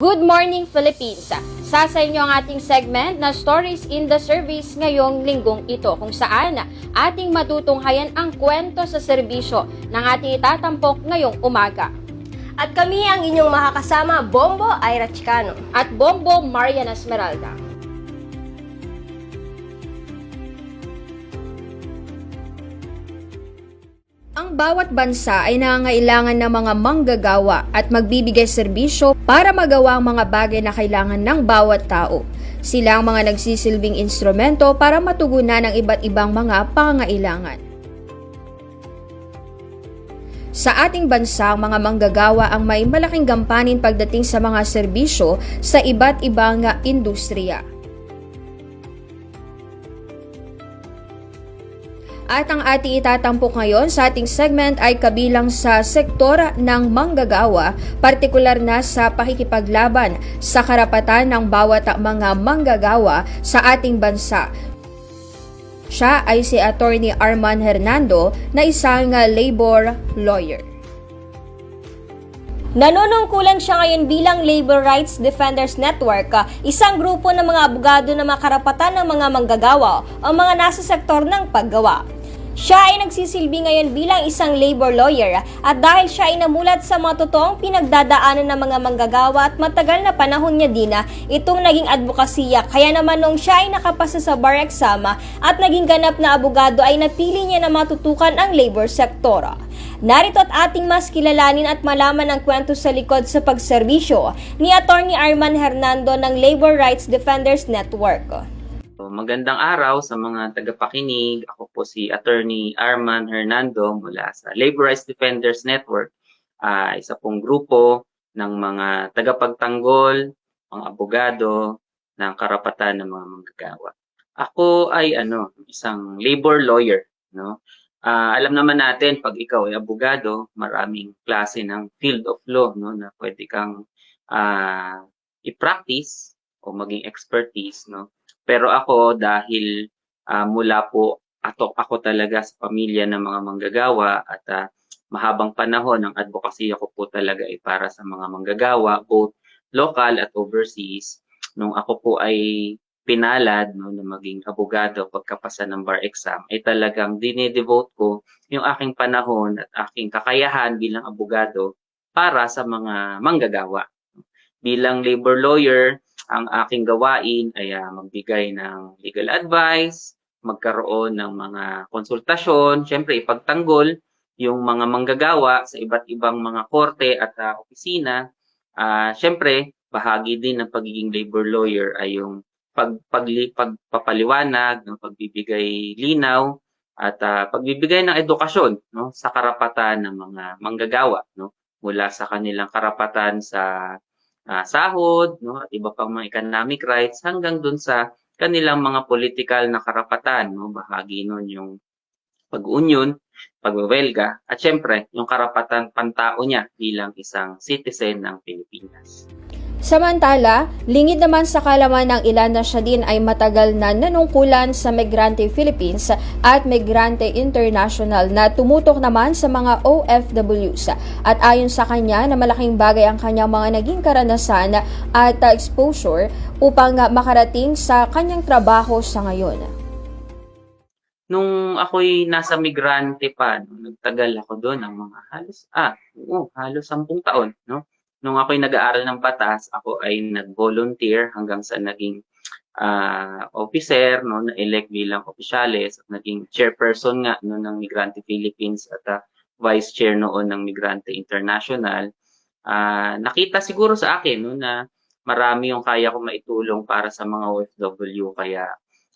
Good morning Philippines! Sa sa inyo ang ating segment na Stories in the Service ngayong linggong ito kung saan ating matutunghayan ang kwento sa serbisyo ng ating itatampok ngayong umaga. At kami ang inyong makakasama, Bombo Ira Chicano. At Bombo Marian Esmeralda. Ang bawat bansa ay nangangailangan ng mga manggagawa at magbibigay serbisyo para magawa ang mga bagay na kailangan ng bawat tao. Sila ang mga nagsisilbing instrumento para matugunan ang iba't ibang mga pangangailangan. Sa ating bansa, ang mga manggagawa ang may malaking gampanin pagdating sa mga serbisyo sa iba't ibang industriya. At ang ating itatampok ngayon sa ating segment ay kabilang sa sektor ng manggagawa, partikular na sa pakikipaglaban sa karapatan ng bawat mga manggagawa sa ating bansa. Siya ay si Attorney Arman Hernando na isang labor lawyer. Nanunungkulan siya ngayon bilang Labor Rights Defenders Network, isang grupo ng mga abogado na mga karapatan ng mga manggagawa o mga nasa sektor ng paggawa. Siya ay nagsisilbi ngayon bilang isang labor lawyer at dahil siya ay namulat sa mga totoong pinagdadaanan ng mga manggagawa at matagal na panahon niya din itong naging advokasya kaya naman nung siya ay nakapasa sa bar exam at naging ganap na abogado ay napili niya na matutukan ang labor sector. Narito at ating mas kilalanin at malaman ang kwento sa likod sa pagserbisyo ni Attorney Arman Hernando ng Labor Rights Defenders Network. Magandang araw sa mga tagapakinig. Ako po si Attorney Arman Hernando mula sa Labor Rights Defenders Network, ah, isa pong grupo ng mga tagapagtanggol, mga abogado ng karapatan ng mga manggagawa. Ako ay ano, isang labor lawyer, no? Ah, alam naman natin pag ikaw ay abogado, maraming klase ng field of law, no, na pwede kang ah, i-practice o maging expertise, no? Pero ako dahil ah, mula po ato ako talaga sa pamilya ng mga manggagawa at ah, mahabang panahon ang advocacy ko po talaga ay para sa mga manggagawa both local at overseas. Nung ako po ay pinalad no, na maging abogado pagkapasa ng bar exam ay talagang dinedevote ko yung aking panahon at aking kakayahan bilang abogado para sa mga manggagawa. Bilang labor lawyer, ang aking gawain ay ah, magbigay ng legal advice, magkaroon ng mga konsultasyon, syempre ipagtanggol yung mga manggagawa sa iba't ibang mga korte at ah, opisina. Ah, syempre, bahagi din ng pagiging labor lawyer ay yung pag, pagli, pagpapaliwanag, ng pagbibigay linaw at ah, pagbibigay ng edukasyon no sa karapatan ng mga manggagawa no mula sa kanilang karapatan sa ah, sahod, no, iba pang mga economic rights hanggang dun sa kanilang mga political na karapatan, no, bahagi nun yung pag-union, pagwewelga, at syempre, yung karapatan pantao niya bilang isang citizen ng Pilipinas. Samantala, lingid naman sa kalaman ng ilan na siya din ay matagal na nanungkulan sa Migrante Philippines at Migrante International na tumutok naman sa mga OFWs. At ayon sa kanya na malaking bagay ang kanyang mga naging karanasan at exposure upang makarating sa kanyang trabaho sa ngayon. Nung ako'y nasa migrante pa, nagtagal ako doon ng mga halos, ah, oo, halos sampung taon, no? Nung ako'y nag-aaral ng batas, ako ay nag-volunteer hanggang sa naging ah, officer, no, na-elect bilang opisyales at naging chairperson nga no, ng Migrante Philippines at ah, vice chair noon ng Migrante International. Ah, nakita siguro sa akin no, na marami yung kaya ko maitulong para sa mga OFW kaya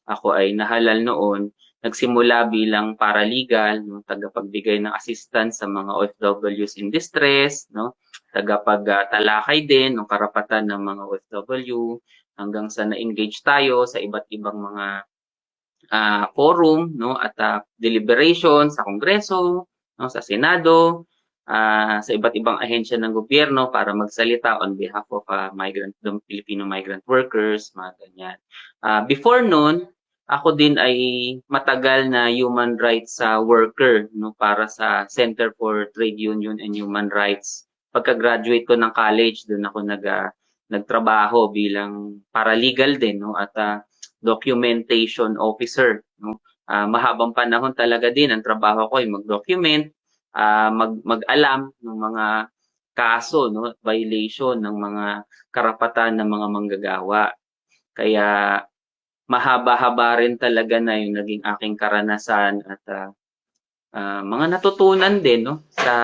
ako ay nahalal noon nagsimula bilang paralegal, no, tagapagbigay ng assistance sa mga OFWs in distress, no, tagapagtalakay din ng karapatan ng mga OFW hanggang sa na-engage tayo sa iba't ibang mga ah, forum, no, at ah, deliberation sa Kongreso, no, sa Senado, ah, sa iba't ibang ahensya ng gobyerno para magsalita on behalf of ah, migrant Filipino migrant workers, mga ganyan. Ah, before noon, ako din ay matagal na human rights sa worker no para sa Center for Trade Union and Human Rights. Pagka-graduate ko ng college, doon ako nag ah, nagtrabaho bilang paralegal din no at ah, documentation officer no. Ah, mahabang panahon talaga din ang trabaho ko ay mag-document, ah, mag mag-alam ng mga kaso no violation ng mga karapatan ng mga manggagawa. Kaya mahaba-haba rin talaga na yung naging aking karanasan at ah, ah, mga natutunan din no sa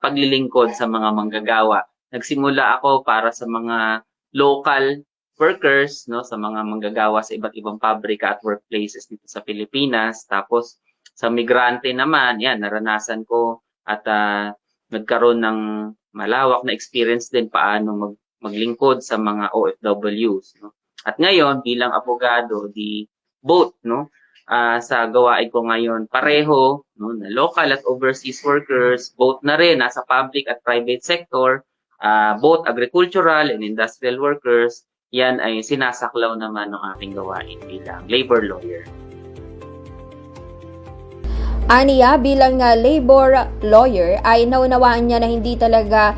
paglilingkod sa mga manggagawa. Nagsimula ako para sa mga local workers no sa mga manggagawa sa iba't ibang pabrika at workplaces dito sa Pilipinas. Tapos sa migrante naman, yan naranasan ko at ah, nagkaroon ng malawak na experience din paano mag maglingkod sa mga OFWs no. At ngayon bilang abogado di both no ah, sa gawain ko ngayon pareho no na local at overseas workers both na rin nasa public at private sector ah, both agricultural and industrial workers yan ay sinasaklaw naman ng aking gawain bilang labor lawyer. Aniya bilang nga labor lawyer ay naunawaan niya na hindi talaga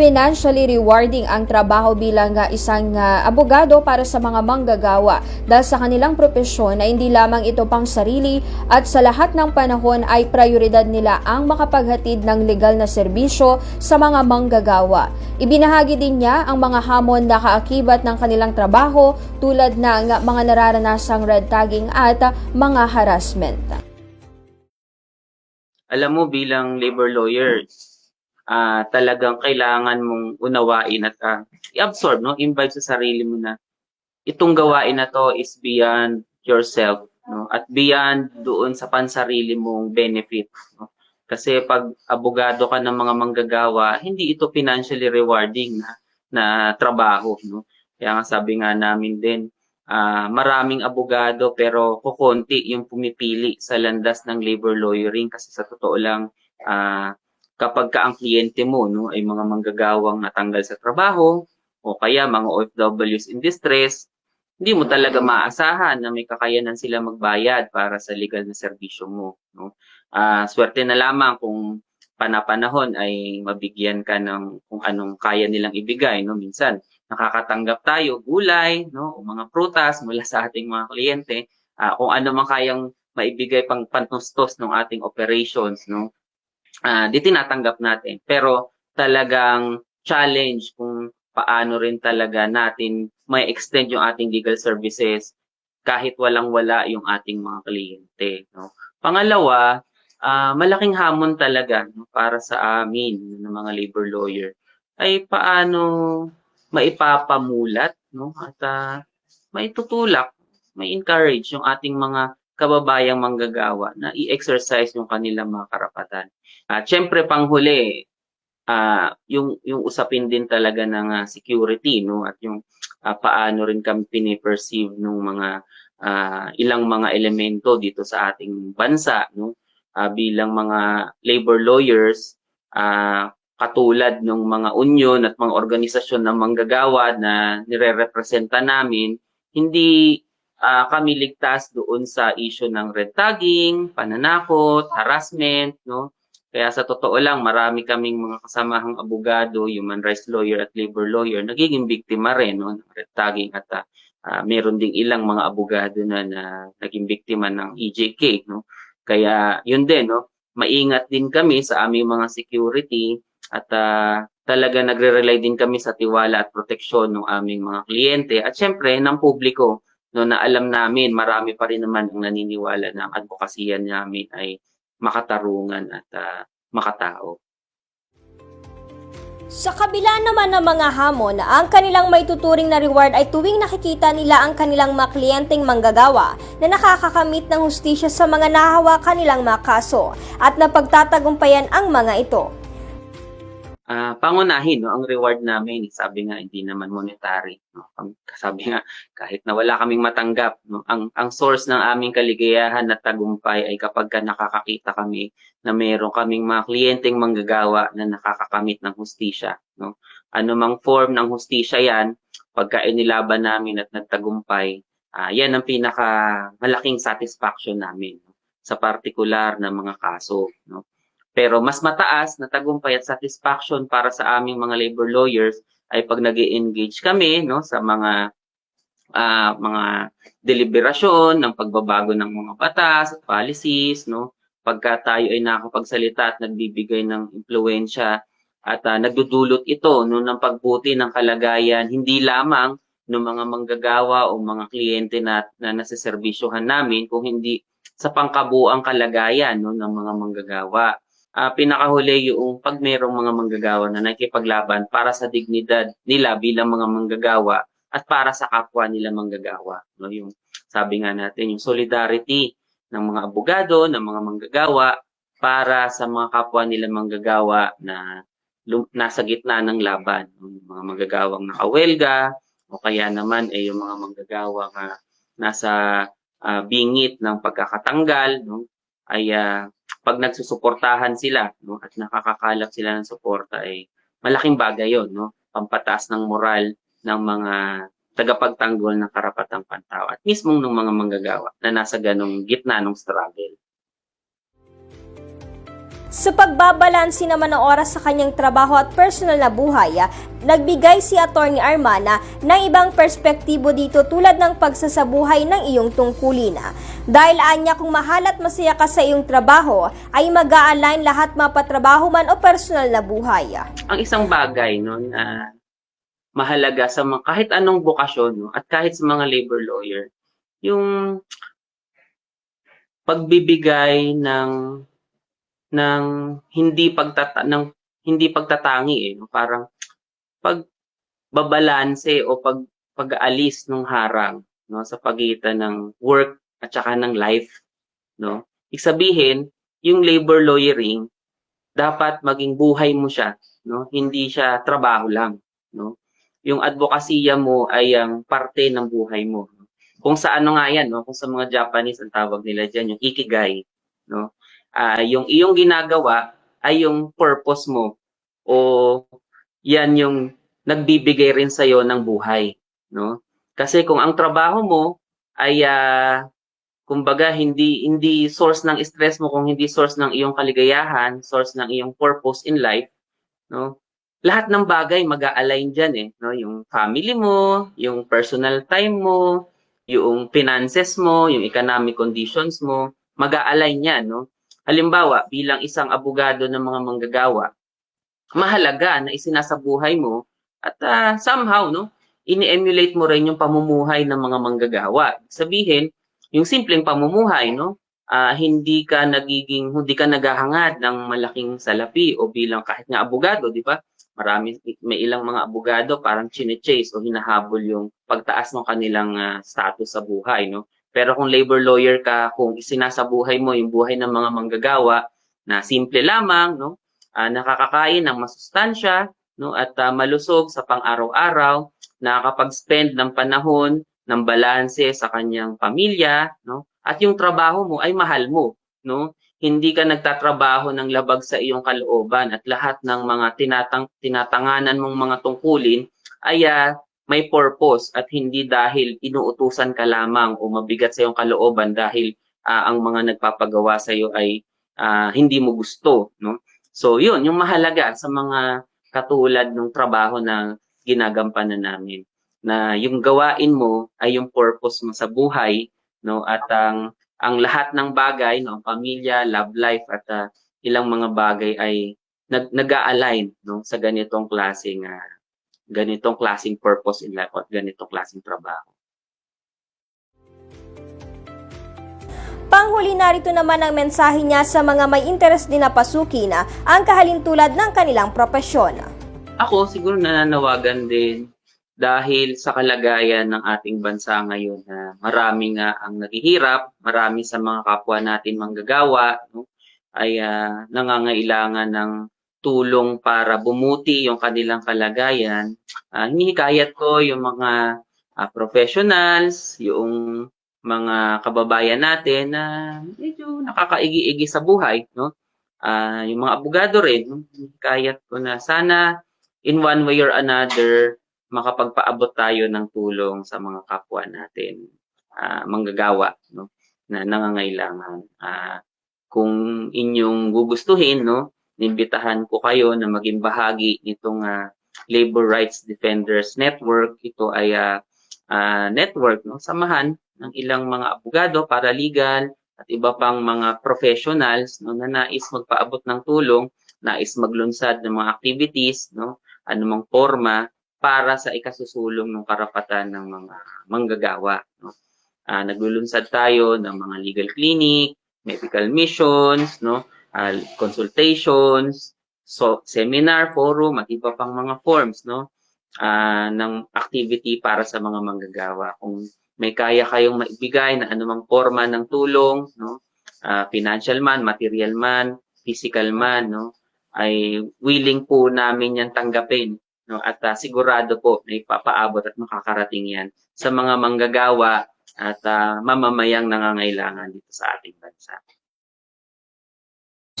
financially rewarding ang trabaho bilang nga isang nga abogado para sa mga manggagawa dahil sa kanilang propesyon na hindi lamang ito pang sarili at sa lahat ng panahon ay prioridad nila ang makapaghatid ng legal na serbisyo sa mga manggagawa. Ibinahagi din niya ang mga hamon na kaakibat ng kanilang trabaho tulad ng mga nararanasang red tagging at mga harassment. alam mo bilang labor lawyer, ah talagang kailangan mong unawain at ah, i-absorb, no? Invite sa sarili mo na itong gawain na to is beyond yourself, no? At beyond doon sa pansarili mong benefit, no? Kasi pag abogado ka ng mga manggagawa, hindi ito financially rewarding na, na trabaho, no? Kaya nga sabi nga namin din, ah, maraming abogado pero kukonti yung pumipili sa landas ng labor lawyering kasi sa totoo lang ah, kapag ka ang kliyente mo no ay mga manggagawang natanggal sa trabaho o kaya mga OFWs in distress, hindi mo talaga maasahan na may kakayanan sila magbayad para sa legal na serbisyo mo no. Ah, swerte na lamang kung panapanahon ay mabigyan ka ng kung anong kaya nilang ibigay no minsan nakakatanggap tayo gulay no o mga prutas mula sa ating mga kliyente ah, kung ano man kayang maibigay pang pantustos ng ating operations no ah, di tinatanggap natin. Pero talagang challenge kung paano rin talaga natin may extend yung ating legal services kahit walang-wala yung ating mga kliyente no? Pangalawa ah, malaking hamon talaga no, para sa amin ng mga labor lawyer ay paano maipapamulat no at ah, maitutulak, may encourage yung ating mga kababayang manggagawa na i-exercise yung kanilang mga karapatan. At syempre panghuli, ah yung yung usapin din talaga ng ah, security no at yung ah, paano rin kami pini-perceive ng mga ah, ilang mga elemento dito sa ating bansa no Ah, bilang mga labor lawyers ah, katulad ng mga union at mga organisasyon ng manggagawa na nire-representa namin, hindi ah, kami ligtas doon sa issue ng red tagging, pananakot, harassment, no? Kaya sa totoo lang, marami kaming mga kasamahang abogado, human rights lawyer at labor lawyer, nagiging biktima rin no, ng red tagging at ah, meron ding ilang mga abogado na, na naging biktima ng EJK, no? Kaya yun din, no? maingat din kami sa aming mga security at ah, talaga nagre-rely din kami sa tiwala at proteksyon ng aming mga kliyente at syempre ng publiko no na alam namin marami pa rin naman ang naniniwala na ang advokasya namin ay makatarungan at ah, makatao. Sa kabila naman ng mga hamon, ang kanilang may tuturing na reward ay tuwing nakikita nila ang kanilang mga kliyenteng manggagawa na nakakakamit ng hustisya sa mga nahawakan nilang mga kaso at napagtatagumpayan ang mga ito. Ah, pangunahin no ang reward namin sabi nga hindi naman monetary no sabi nga kahit na wala kaming matanggap no ang ang source ng aming kaligayahan at tagumpay ay kapag ka nakakakita kami na meron kaming mga kliyenteng manggagawa na nakakakamit ng hustisya no ano mang form ng hustisya yan pagka inilaban namin at nagtagumpay ah, yan ang pinaka malaking satisfaction namin no? sa partikular na mga kaso no pero mas mataas na tagumpay at satisfaction para sa aming mga labor lawyers ay pag nag engage kami no sa mga ah, mga deliberasyon ng pagbabago ng mga batas at policies no pagka tayo ay nakakapagsalita at nagbibigay ng impluwensya at ah, nagdudulot ito no ng pagbuti ng kalagayan hindi lamang ng mga manggagawa o mga kliyente na, na nasiservisyohan namin kung hindi sa pangkabuang kalagayan no ng mga manggagawa. Ah, pinakahuli yung pag merong mga manggagawa na nakikipaglaban para sa dignidad nila bilang mga manggagawa at para sa kapwa nila manggagawa. No, yung sabi nga natin, yung solidarity ng mga abogado, ng mga manggagawa para sa mga kapwa nila manggagawa na nasa gitna ng laban. Yung mga manggagawang nakawelga o kaya naman ay yung mga manggagawa na nasa ah, bingit ng pagkakatanggal no, ay ah, pag nagsusuportahan sila no, at nakakakalap sila ng suporta ay malaking bagay yon no pampataas ng moral ng mga tagapagtanggol ng karapatang pantao at mismong ng mga manggagawa na nasa ganong gitna ng struggle. Sa pagbabalansi naman ng oras sa kanyang trabaho at personal na buhay, ah, nagbigay si Attorney Armana ng ibang perspektibo dito tulad ng pagsasabuhay ng iyong tungkulin. ah. Dahil anya kung mahal at masaya ka sa iyong trabaho, ay mag align lahat mapatrabaho man o personal na buhay. ah. Ang isang bagay no na mahalaga sa mga kahit anong bokasyon no at kahit sa mga labor lawyer yung pagbibigay ng ng hindi pagtata ng hindi pagtatangi eh parang pag babalanse o pag pag-aalis ng harang no? Sa pagitan ng work at saka ng life no? Ibig sabihin yung labor lawyering dapat maging buhay mo siya no? Hindi siya trabaho lang no? Yung advokasya mo ay ang parte ng buhay mo kung sa ano nga yan no? Kung sa mga Japanese ang tawag nila diyan yung ikigai no ah yung iyong ginagawa ay yung purpose mo o yan yung nagbibigay rin sa ng buhay no? Kasi kung ang trabaho mo ay ah, kumbaga hindi hindi source ng stress mo kung hindi source ng iyong kaligayahan source ng iyong purpose in life no? Lahat ng bagay mag-a-align diyan eh no? Yung family mo yung personal time mo yung finances mo yung economic conditions mo mag-a-align yan no halimbawa bilang isang abogado ng mga manggagawa mahalaga na isinasabuhay mo at ah, somehow no ini-emulate mo rin yung pamumuhay ng mga manggagawa. Sabihin yung simpleng pamumuhay no ah, hindi ka nagiging hindi ka naghahangad ng malaking salapi o bilang kahit nga abogado di ba? Marami may ilang mga abogado parang chine-chase o hinahabol yung pagtaas ng kanilang ah, status sa buhay no pero kung labor lawyer ka kung isinasabuhay mo yung buhay ng mga manggagawa na simple lamang no ah, nakakakain ng masustansya no at ah, malusog sa pang-araw-araw nakakapag-spend ng panahon ng balanse sa kanyang pamilya no at yung trabaho mo ay mahal mo no hindi ka nagtatrabaho ng labag sa iyong kalooban at lahat ng mga tinatang tinatanganan mong mga tungkulin ay ah, may purpose at hindi dahil inuutusan ka lamang o mabigat sa iyong kalooban dahil ah, ang mga nagpapagawa sa iyo ay ah, hindi mo gusto no? So yun yung mahalaga sa mga katulad ng trabaho na ginagampanan namin na yung gawain mo ay yung purpose mo sa buhay no? At ang ang lahat ng bagay no? Pamilya love life at ah, ilang mga bagay ay nag nag-a-align no? Sa ganitong klaseng ah, ganitong klaseng purpose in life at ganitong klaseng trabaho Panghuli narito naman ang mensahe niya sa mga may interes din na pasukin na ang kahalintulad ng kanilang propesyon. ako siguro nananawagan din dahil sa kalagayan ng ating bansa ngayon na marami nga ang naghihirap, marami sa mga kapwa natin manggagawa no, ay ah, nangangailangan ng tulong para bumuti yung kanilang kalagayan. Ah, hinihikayat ko yung mga ah, professionals, yung mga kababayan natin na medyo nakakaigi-igi sa buhay, no? Ah, yung mga abogado rin, no? hinihikayat ko na sana in one way or another makapagpaabot tayo ng tulong sa mga kapwa natin ah, manggagawa no na nangangailangan Ah, kung inyong gugustuhin no nimbitahan ko kayo na maging bahagi nitong ah, Labor Rights Defenders Network. Ito ay ah, ah, network, no? samahan ng ilang mga abogado, paralegal, at iba pang mga professionals no, na nais magpaabot ng tulong, nais maglunsad ng mga activities, no, anumang forma para sa ikasusulong ng karapatan ng mga manggagawa. No. Ah, naglulunsad tayo ng mga legal clinic, medical missions, no, ah, consultations, so seminar, forum, at iba pang mga forms, no, ah, ng activity para sa mga manggagawa. Kung may kaya kayong maibigay na anumang forma ng tulong, no, ah, financial man, material man, physical man, no, ay willing po namin yan tanggapin, no, at ah, sigurado po na ipapaabot at makakarating yan sa mga manggagawa at ah, mamamayang nangangailangan dito sa ating bansa.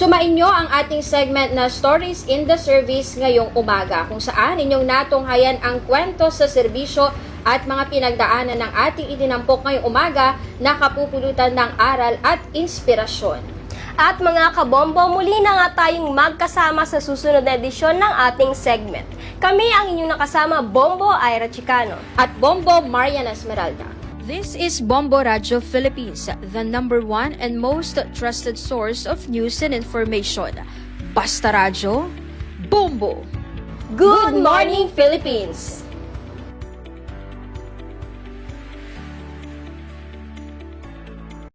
Sumain nyo ang ating segment na Stories in the Service ngayong umaga kung saan inyong natunghayan ang kwento sa serbisyo at mga pinagdaanan ng ating itinampok ngayong umaga na kapupulutan ng aral at inspirasyon. At mga kabombo, muli na nga tayong magkasama sa susunod na edisyon ng ating segment. Kami ang inyong nakasama, Bombo Ira Chicano. At Bombo Marian Esmeralda. This is Bombo Radio Philippines, the number one and most trusted source of news and information. Basta Radio, Bombo! Good morning, Philippines!